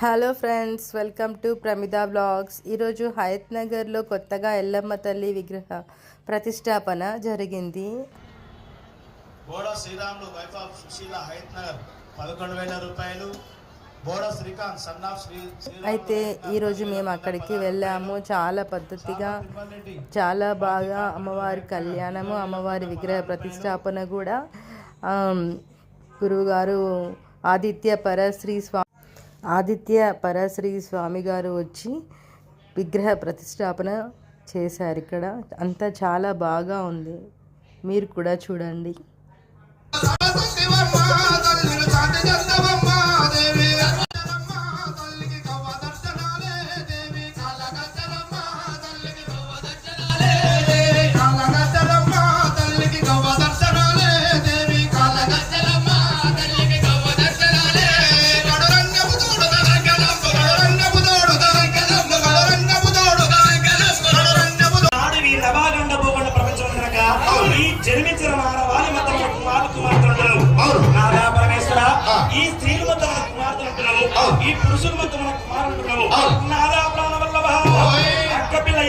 Hello friends welcome to Pramida blogs ఈరోజు హయత్ నగర్లో కొత్తగా ఎల్లమ్మ తల్లి విగ్రహ ప్రతిష్టాపన జరిగింది. బోడో శ్రీరాములు వైఫ్ ఆఫ్ సుశీల హైత్ నగర్ పదకొండు వేల రూపాయలు. బోడో శ్రీకాంత్ సన్ ఆఫ్ శ్రీ అయితే ఈరోజు మేము అక్కడికి వెళ్ళాము. చాలా పద్ధతిగా చాలా బాగా అమ్మవారి కళ్యాణము అమ్మవారి విగ్రహ ప్రతిష్టాపన కూడా గురువుగారు ఆదిత్య పరశ్రీ స్వామి ఆదిత్య పరశ్రీ స్వామి గారు వచ్చి విగ్రహ ప్రతిష్టాపన చేశారు ఇక్కడ. అంతా చాలా బాగా ఉంది. మీరు కూడా చూడండి.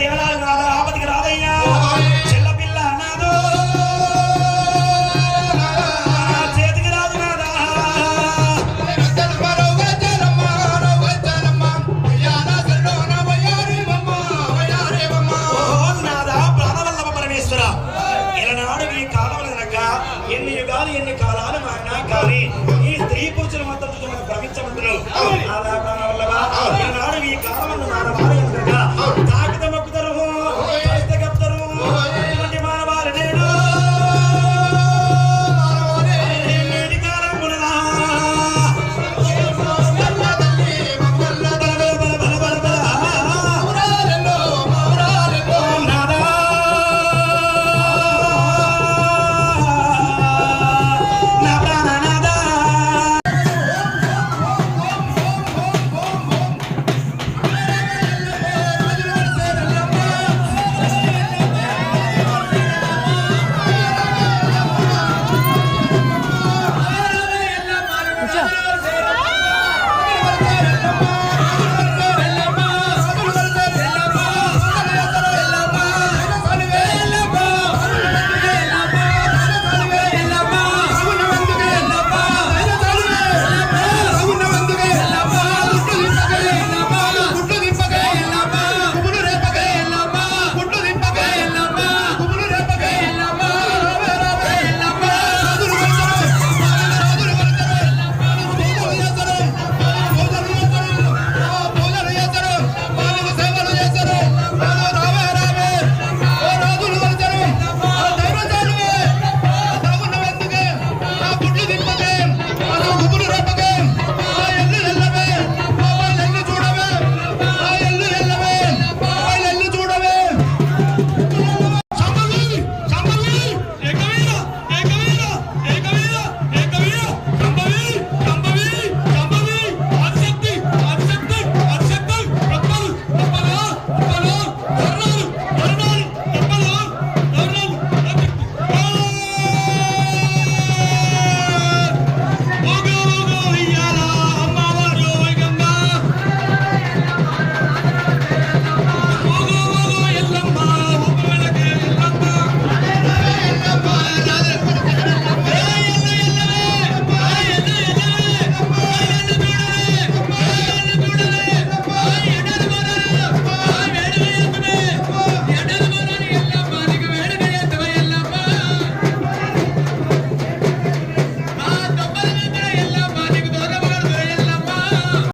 ఏనాడు నాదా ఆపదికి రాదయ్యా చెల్ల పిల్ల నాదో నా చేతికి రాదు ఓ నాదా ప్రాణవల్లభ పరమేశ్వర. ఇలనాడు ఈ కాలం ఎన్ని యుగాలు ఎన్ని కాలాలు మారినా కానీ ఈ స్త్రీ పురుషుల మొత్తం చూసి మన భ్రమించమంతులు